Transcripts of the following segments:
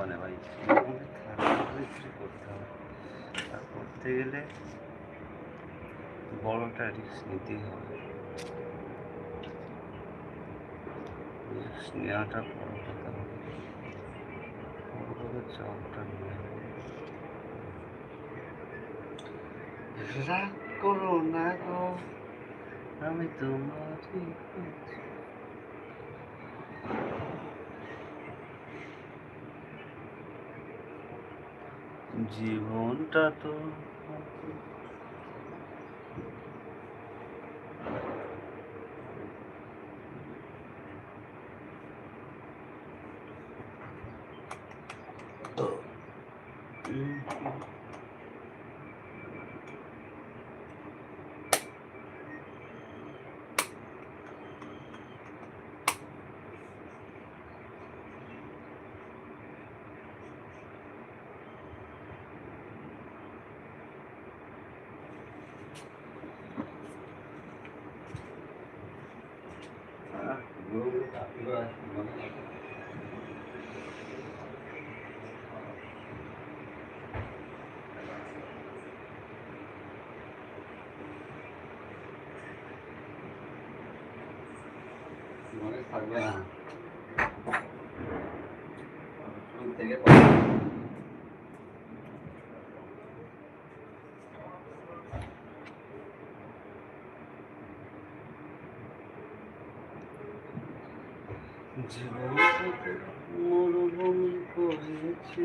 ভাই। করতে গেলে বড়টা রিস্ক নিতেই হবে। রিস্ক নেওয়াটা বড় কথা হবে। বড় রাগ করো না গো, আমি তোমারই কাছে। জীবনটা তো মনে থাকবে না শুরু থেকে জীবনটাকে মরুভূমি করেছি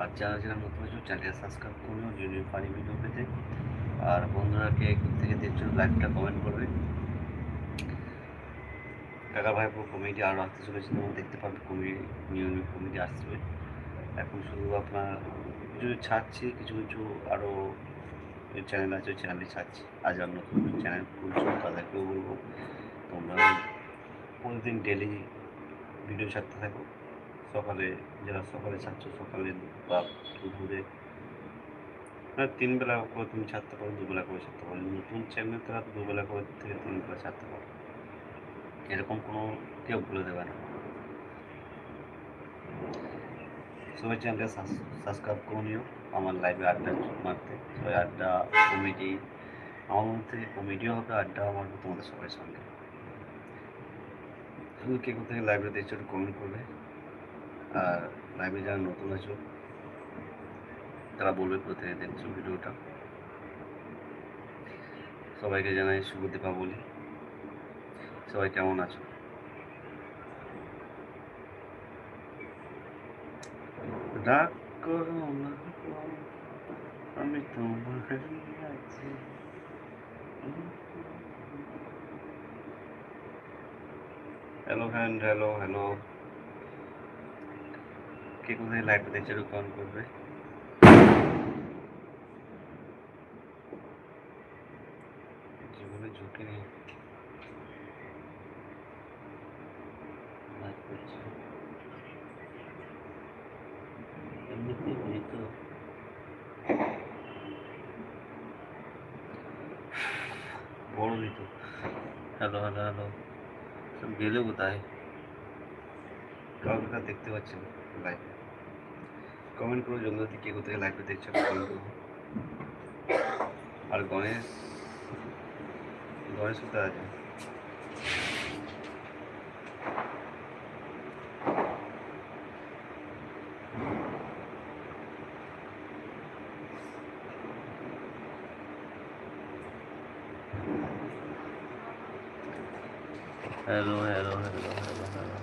আর যারা যারা নতুন আছে, চ্যানেলটা সাবস্ক্রাইব করুন যদি ফানি ভিডিও পেতে। আর বন্ধুরা কে থেকে দেখছ লাইকটা কমেন্ট করবে। কাকা ভাইপো কমেডি আরও আসতে চলেছে, তোমরা দেখতে পাবে কমেডি নিউ নিউ কমেডি আসবে এখন শুধু আপনার কিছু কিছু ছাড়ছি, কিছু কিছু আরও চ্যানেল আছে, ওই চ্যানেলে ছাড়ছি। আজ আর নতুন চ্যানেল খুলছো, তাদেরকেও বলব তোমরা প্রতিদিন ডেলি ভিডিও ছাড়তে থাকো। সকালে, যারা সকালে ছাড়ছো সকালে বা দুপুরে তিন বেলা করে তুমি ছাড়তে পারো দুবেলা করে ছাড়তে পারো নতুন চ্যানেল তারা দুবেলা করে থেকে তিন বেলা ছাড়তে পারো এরকম কোনো কেউ বলে দেবে না। সবাই চ্যানেলটা সাবস্ক্রাইব করে নিও। আমার লাইভে আড্ডা মারতে। সবাই আড্ডা, কমেডি, আমার মধ্যে কমেডিও হবে, আড্ডাও মারবে তোমাদের সবার সঙ্গে। শুধু কে কোথায় দেখছ একটু কমেন্ট করবে। আর লাইভে যারা নতুন আছো, তারা বলবে কোথায় দেখছ ভিডিওটা। সবাইকে জানাই শুভ দীপাবলি। সবাই কেমন আছো? রাগ করো আমি তোমার হ্যালো ফ্রেন্ড হ্যালো হ্যালো কে কোথায় লাইভটা দেখছে একটু কমেন্ট করবে জীবনে ঝুঁকি নেই লাইভ করছি এমনিতেই নেই তো বড় দিত হ্যালো হ্যালো হ্যালো সব গেলে কোথায় কাউকে কার দেখতে পাচ্ছি না লাইভ কমেন্ট করো জলদি কে কোথায় লাইভে দেখছ কমেন্ট করো আর গণেশ গণেশ কোথায় আছে hello hello hello hello hello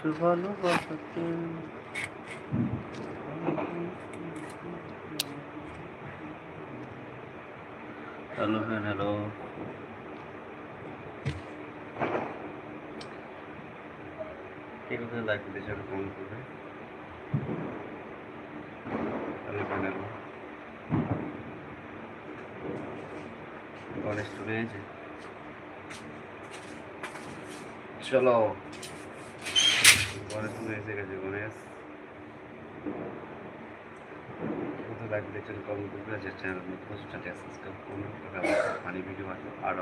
কিছু ভালোবাসাতে হ্যালো ফ্রেন্ড হ্যালো। কে কোথায় লাইক দিতে চাও করবে। হ্যালো ফ্রেন্ড হ্যালো গণেশ চলে চলো। চলে এসে গেছে গণেশ কোথাও লাইক দেখছেন কমেন্ট করবে যে করুন ফানি ভিডিও আছে আরও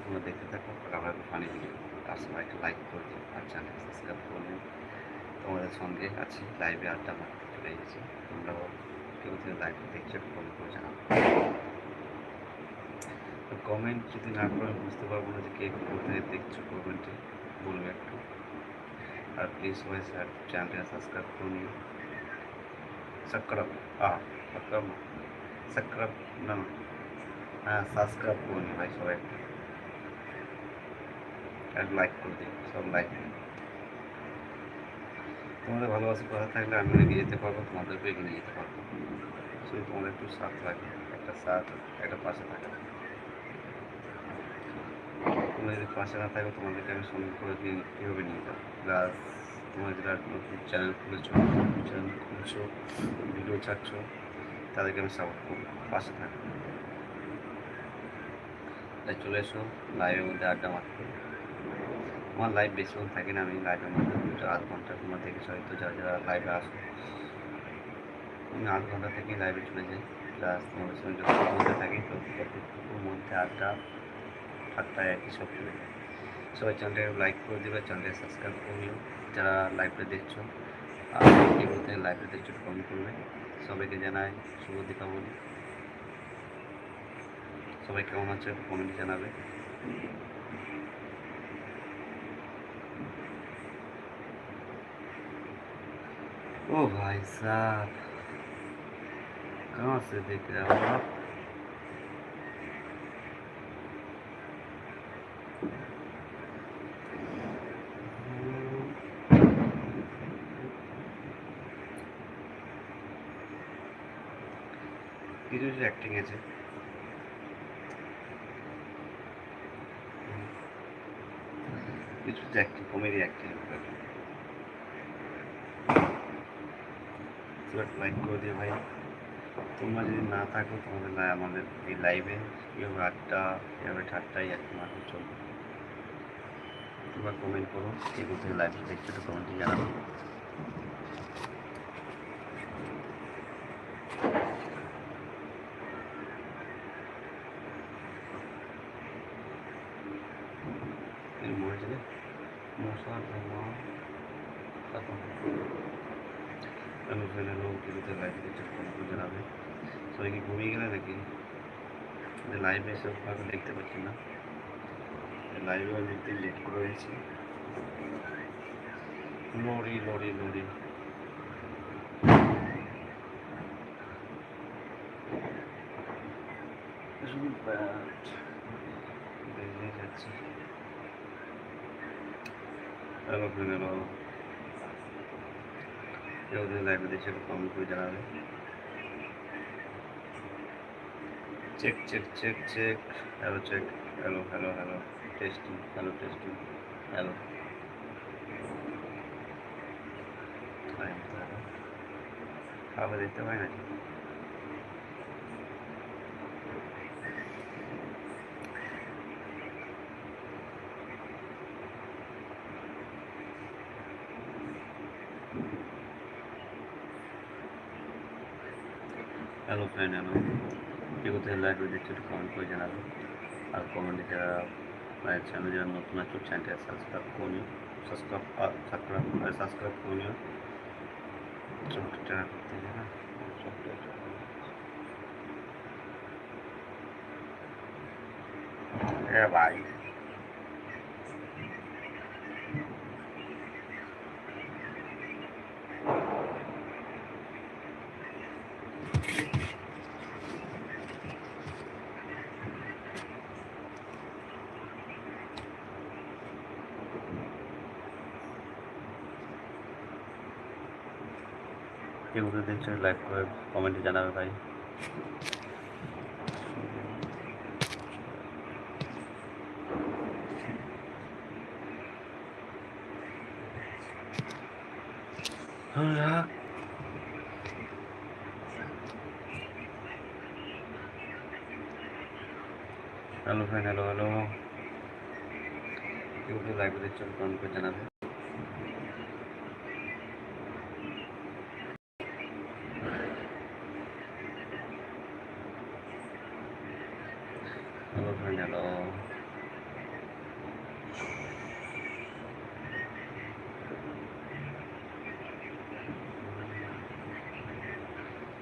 তোমরা দেখতে থাকো আবার ফানি ভিডিও আর করবেন তোমাদের সঙ্গে আছি লাইভে আড্ডা মারতে চলে এসেছি তোমরাও কেউ কেউ লাইভে দেখছ কমেন্ট করে জানাব কমেন্ট যদি না করে বুঝতে পারব না যে কে কোথায় দেখছ কমেন্টে বলবে একটু। আর প্লিজ সবাই স্যার চ্যানেলটা সাবস্ক্রাইব করে নিও সাবস্ক্রাইব আহ সাবস্ক্রাইব না সাবস্ক্রাইব না না হ্যাঁ সাবস্ক্রাইব করে নিও ভাই সবাই একটু আর লাইক করে দিই সব লাইক তোমাদের ভালোবাসার কথা থাকলে আমি এগিয়ে যেতে পারব তোমাদেরকে এগিয়ে নিয়ে যেতে পারব। শুধু তোমাদের একটু সাথ লাগবে একটা সাথ, একটা পাশে থাকা। তোমরা যদি পাশে না থাকো তোমাদেরকে আমি সঙ্গে করে দিয়ে কীভাবে নিয়ে যাব। প্লাস তোমরা যারা নতুন চ্যানেল খুলেছো চ্যানেল খুলছো ভিডিও ছাড়ছ, তাদেরকে আমি সাপোর্ট করব। পাশে থাকো। তাই চলে এসো লাইভের মধ্যে আড্ডা মারতে। আমার লাইভ বেশিক্ষণ থাকে না, আমি লাইভের মধ্যে দুটো আধ ঘণ্টা তোমরা দেখেছ, হয়তো যারা যারা লাইভে আসো। আমি আধ ঘণ্টা থেকেই লাইভে চলে যাই। প্লাস তোমাদের সঙ্গে যতটুকু মধ্যে থাকি ততটুকুর মধ্যে আড্ডা ঠাট্টায় একই সব চলে যায় সবাই চ্যানেলটা লাইক করে দেবে চ্যানেলটা সাবস্ক্রাইব করে নিও যারা লাইভটা দেখছো আর এগুলোতে লাইভটা দেখছো কমেন্ট করবে সবাইকে জানাই শুভ দীপাবলি সবাই কেমন আছে কমেন্টে জানাবে ओ भाई साहब कहाँ से देख रहे हो आप কিছু কিছু অ্যাক্টিং আছে। কিছু অ্যাক্টিং কমেডি অ্যাক্টিং লাইক করে দিও ভাই। তোমরা যদি না থাকো, তোমাদের আমাদের এই লাইভে কীভাবে আড্ডা, কীভাবে ঠাট্টাই মাঠে চলবে। তোমরা কমেন্ট করো এই কোথায় লাইভ দেখছ তো কমেন্টে জানাব এর মরে যাবে মশা ধোঁয়া তারপর আমি ফেলে লোক কিছুতে লাইভ দেখতে ফোন করে জানাবে সবাই কি ঘুমিয়ে গেলে নাকি লাইভে এসব ভাবে দেখতে পাচ্ছি না লাইভে দেখতে লেট করে রয়েছি কমেন্ট করে জানাবে। Check check check check hello check hello hello hello testing hello testing hello খাবার দিতে হয় নাকি হ্যালো ফ্রেন্ড হ্যালো কে কোথায় লাইভ একটু কমেন্ট করে জানাবে আর কমেন্টে যারা আর চ্যানেল যারা নতুন আছে চ্যানেলটা সাবস্ক্রাইব করে নিও সাবস্ক্রাইব সাবস্ক্রাইব সাবস্ক্রাইব করে ভাই কেউ দেখছে লাইক করে কমেন্টে জানাবে ভাই। হ্যালো ফ্রেন্ড হ্যালো হ্যালো কেউ লাইভ দেখছে কমেন্ট করে I will turn that off.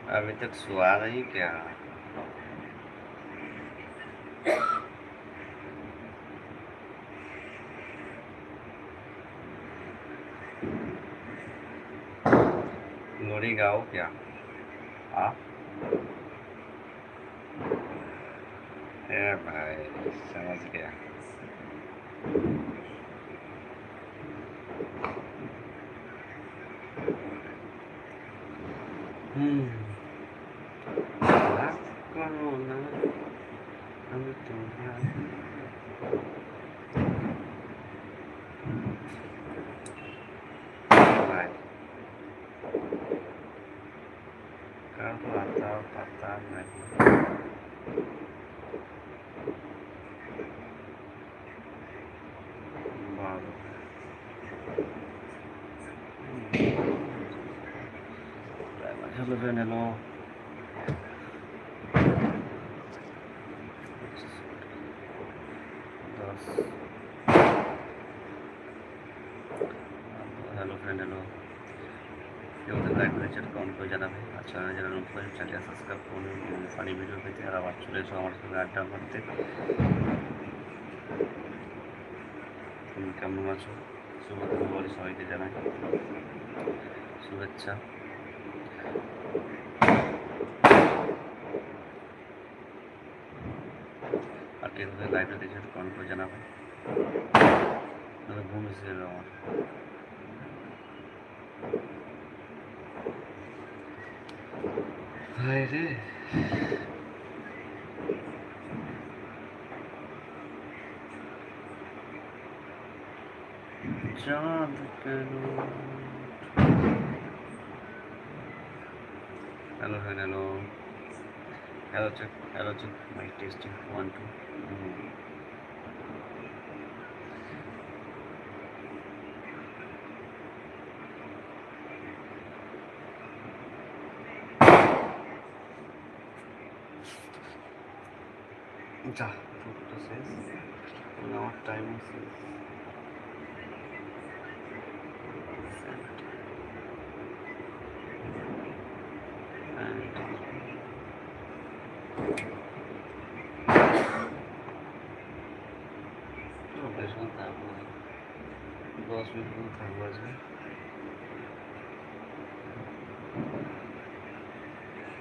A vem tá suada aí, cara. Norigal. Ah. É, são as é guerras. Hum. A coluna, a coluna. Friend hello কেউ তো লাইক করেছে কমেন্ট করে জানাবে। আর channel যারা নতুন আছে চ্যানেলটা সাবস্ক্রাইব করুন ফানি ভিডিও পেতে। আর আবার চলে এসো আমার সঙ্গে আড্ডা করতে তুমি কেমন আছো? শুভ বলি সবাইকে জানাই। শুভেচ্ছা। আর কেউ কোথায় লাইভে দেখে কমেন্ট করে জানাবে? নাহলে ঘুম way it is. John the good Hello, hello. Hello, check. Hello, check. My testing. One, two. Mm -hmm.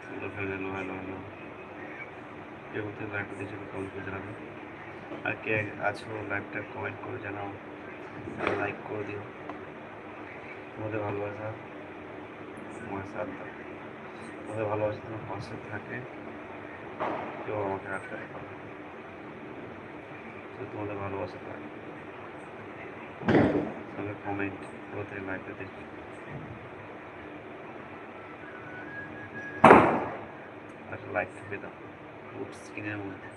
Hello hello hello hello কে বলতে লাইভটা দিয়েছিল কমেন্ট করে জানাবে আর কে আছো লাইভটা কমেন্ট করে জানাও লাইক করে দিও তোমাদের ভালোবাসা তোমার সাথ তোমাদের ভালোবাসা তোমার পাশে থাকে কেউ আমাকে আটকাতে পারবে। তো তোমাদের ভালোবাসা থাকে তাহলে কমেন্ট কোথা লাইভটা দেখি আর লাইক ঠুকে দাও স্ক্রিনের মধ্যে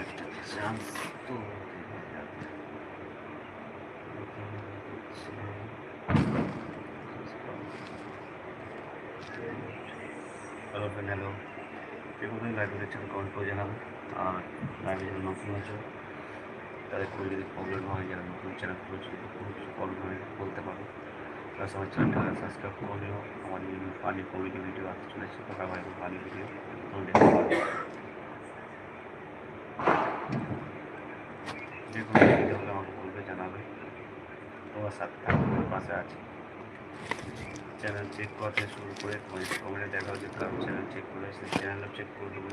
একটা চান্স তো দেখা যাক। হ্যালো ফ্রেন্ড হ্যালো কে কোথায় লাইভে দেখছেন কমেন্ট করে জানাবেন আর লাইভে যারা নতুন আছে তাদের কোনো যদি প্রবলেম হয় যারা নতুন চ্যানেল খুলেছে কোনো কিছু প্রবলেম হয় বলতে পারো প্লাস আমার চ্যানেলটা সাবস্ক্রাইব করে নিও আমার বিভিন্ন ফানি কমেডি ভিডিও আসতে চলেছে ফাঁকা ভাই ফানি ভিডিও তোমরা দেখতে পারো যে কোনো ভিডিও হলে আমাকে বলবে জানাবে তোমার সাথে থাকবে তোমার পাশে আছে চ্যানেল চেক করতে শুরু করে কমেন্টে দেখা হচ্ছে কারণ চ্যানেল চেক করে সেই চ্যানেলও চেক করে দেবো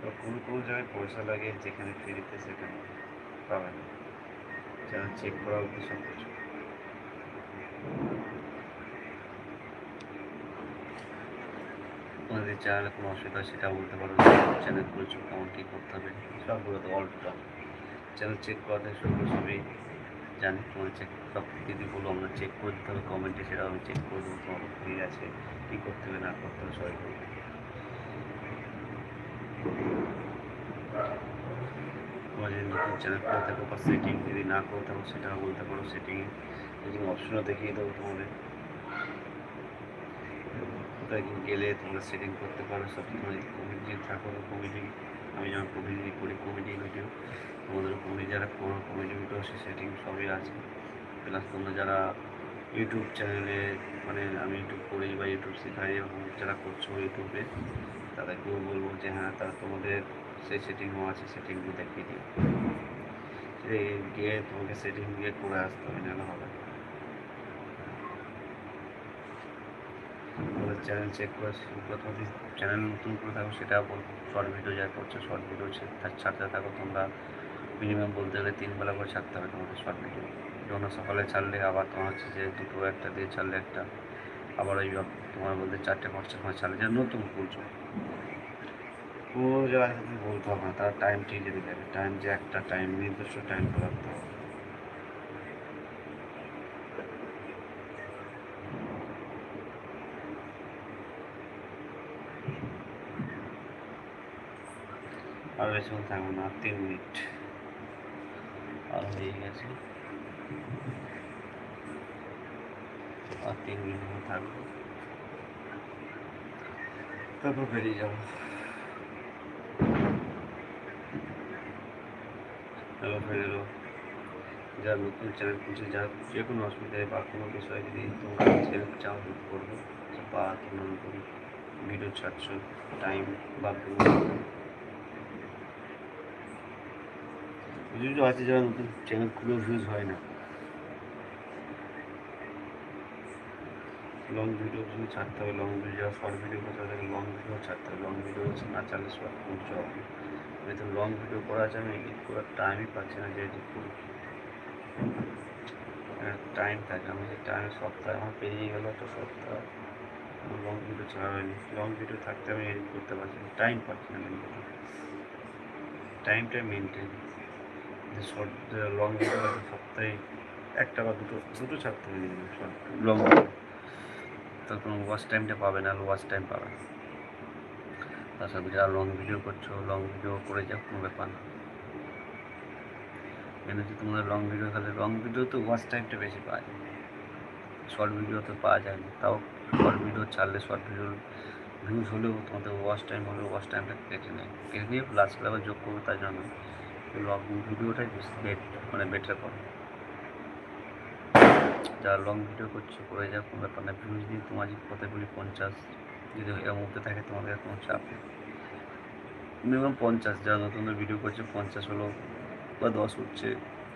তো কোন কোন জায়গায় পয়সা লাগে, যেখানে ফ্রিতে সেখানে পাবেন চ্যানেল চেক করা অবধি সব কিছু তোমাদের চ্যানেলে কোনো অসুবিধা সেটা বলতে পারো চ্যানেল করেছ কেমন কী করতে হবে, সবগুলো তো অল টোটাল চ্যানেল চেক করাতে শুরু করে সবই জানি তোমার চেক সব যদি বলো আমরা চেক করে দিতে হবে কমেন্টে সেটা আমি চেক করে দেবো তোমার ফ্রি আছে কী করতে হবে, না করতে হবে, সবাই করবে তোমার যদি নতুন চ্যানেল করে থাকো বা সেটিং যদি না করে থাকো, সেটাও বলতে পারো সেটিংয়ে সেটিং অপশনও দেখিয়ে দেবো তোমাদের। কোথায় গেলে তোমরা সেটিং করতে পারো, সব তোমার যদি থাকো কমেডি আমি যেমন কমেডি করি কমেডি ভিডিও তোমাদের কমেডি যারা করো কমেডি ভিডিও সে সেটিং সবই আছে। প্লাস তোমরা যারা ইউটিউব চ্যানেলে মানে আমি ইউটিউব করি বা ইউটিউব শেখাই এবং যারা করছ ইউটিউবে তাদেরকেও বলব যে হ্যাঁ তারা তোমাদের সেই সেটিংও আছে সেটিংগুলো দেখিয়ে দিও। গিয়ে তোমাকে সেটিং গিয়ে করে আসতে হবে, নাহলে হবে না। তোমাদের চ্যানেল চেক করে করে তোমাদের চ্যানেল নতুন করে থাকো, সেটা বলব শর্ট ভিডিও যা করছ শর্ট ভিডিও ছাড়তে থাকো, তোমরা মিনিমাম বলতে গেলে তিন বেলা করে ছাড়তে হবে তোমাদের শর্ট ভিডিও যখন সকালে ছাড়লে, আবার তোমার হচ্ছে যে দুটো একটা, দিয়ে ছাড়লে একটা, আবার ওই তোমার বলতে চারটে পাঁচটা সময় ছাড়লে, যে নতুন বলছো। পুরো জায়গায় তুমি বলতে হবে না, তার টাইম ঠিক যেতে যাবে টাইম যে একটা টাইম নির্দিষ্ট টাইম রাখতে হবে আর বেশিক্ষণ থাকব না আর তিন মিনিট আর হয়ে গেছে আর তিন মিনিট মতো থাকব তারপর বেরিয়ে যাব হ্যালো হ্যালো যারা নতুন চ্যানেল খুলছে যারা যে কোনো অসুবিধায় বা কোনো বিষয়ে যদি তোমরা হেল্প চাও হেল্প করব বা তোমরা নতুন ভিডিও ছাড়ছ টাইম বা কিছু আছে যারা নতুন চ্যানেল খুলে ভিউজ হয় না। লং ভিডিও যদি ছাড়তে হবে লং ভিডিও শর্ট ভিডিও করতে তাদেরকে লং ভিডিও ছাড়তে হবে। লং ভিডিও না চালে শর্ট করতে হবে আমি তো লং ভিডিও করা আছে, আমি এডিট করার টাইমই পাচ্ছি না যে এডিট করি টাইম থাকে, আমি যে টাইম সপ্তাহে আমার পেরিয়ে গেল, তো সপ্তাহ লং ভিডিও ছাড়া হয়নি। লং ভিডিও থাকতে আমি এডিট করতে পারছি না। টাইম পাচ্ছি না টাইমটা মেনটেন যে শর্ট লং ভিডিও সপ্তাহে একটা বা দুটো দুটো ছাড়তে হবে শর্ট লং ভিডিও তখন ওয়াচ টাইমটা পাবে না ওয়াচ টাইম পাবে সাথে যারা লং ভিডিও করছ লং ভিডিও করে যাও কোনো ব্যাপার না। কেন হচ্ছে তোমাদের লং ভিডিও খেলে লং ভিডিও তো ওয়াচ টাইমটা বেশি পাওয়া যায় শর্ট ভিডিও তো পাওয়া যায় না। তাও শর্ট ভিডিও ছাড়লে শর্ট ভিডিওর ভিউজ হলেও তোমাদের ওয়াচ টাইম হলেও ওয়াচ টাইমটা কেটে নেয়। কেটে নিয়ে প্লাস আবার যোগ করবে তার জন্য। লং ভিডিওটাই বেট মানে বেটার করে। যারা লং ভিডিও করছ, করে যাও কোনো ব্যাপার না। ভিউজ দিয়ে তোমার যদি কত বলি, পঞ্চাশ, যদি এর মধ্যে থাকে, তোমাদের কোনো চাপ নেই। মিনিমাম পঞ্চাশ যারা নতুন ভিডিও করছে, পঞ্চাশ হলো বা দশ উঠছে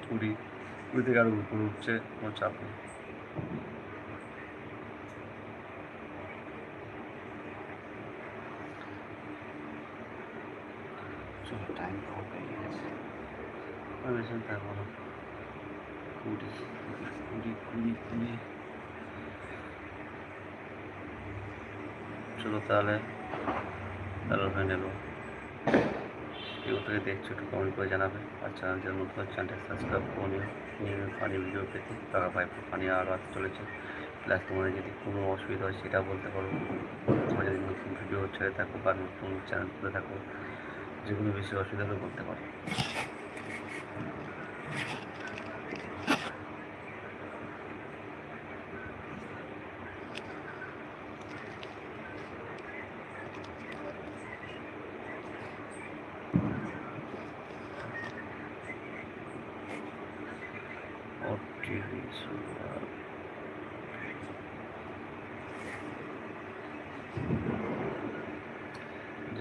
কুড়ি কুড়ি থেকে আরও উপরে উঠছে, কোনো চাপ নেই চলো টাইম তো হয়ে গেছে থাকব না কুড়ি কুড়ি কুড়ি কুড়ি চলো তাহলে হ্যালো হয়ে কেউ থেকে দেখছ একটু কমেন্ট করে জানাবে আর চ্যানেল যারা নতুন চ্যানেলটা সাবস্ক্রাইব করে নিও নিয়মিত ফানি ভিডিও পেতে টাকা পাই ফানি আরও আসতে চলেছে প্লাস তোমাদের যদি কোনো অসুবিধা হয় সেটা বলতে পারো তোমরা যদি নতুন ভিডিও ছেড়ে থাকো বা নতুন চ্যানেল খুলে থাকো যে কোনো বেশি অসুবিধা হলে বলতে পারো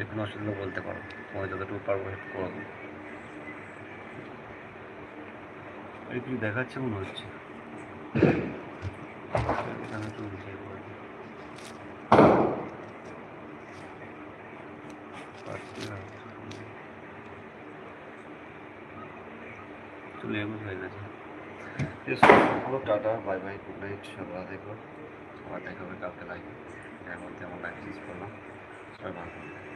যে কোনো অসুবিধা বলতে পারো। তোমার যতটুকু পারব হেল্প করে দেবো এই কি দেখাচ্ছে মনে হচ্ছে। একটু লেবু হয়ে গেছে। হলো tata bye bye good night সবাই দেখো। আবার দেখা হবে কালকে লাইভে এর মধ্যে আমার লাইভ করলাম। সবাই ভালো।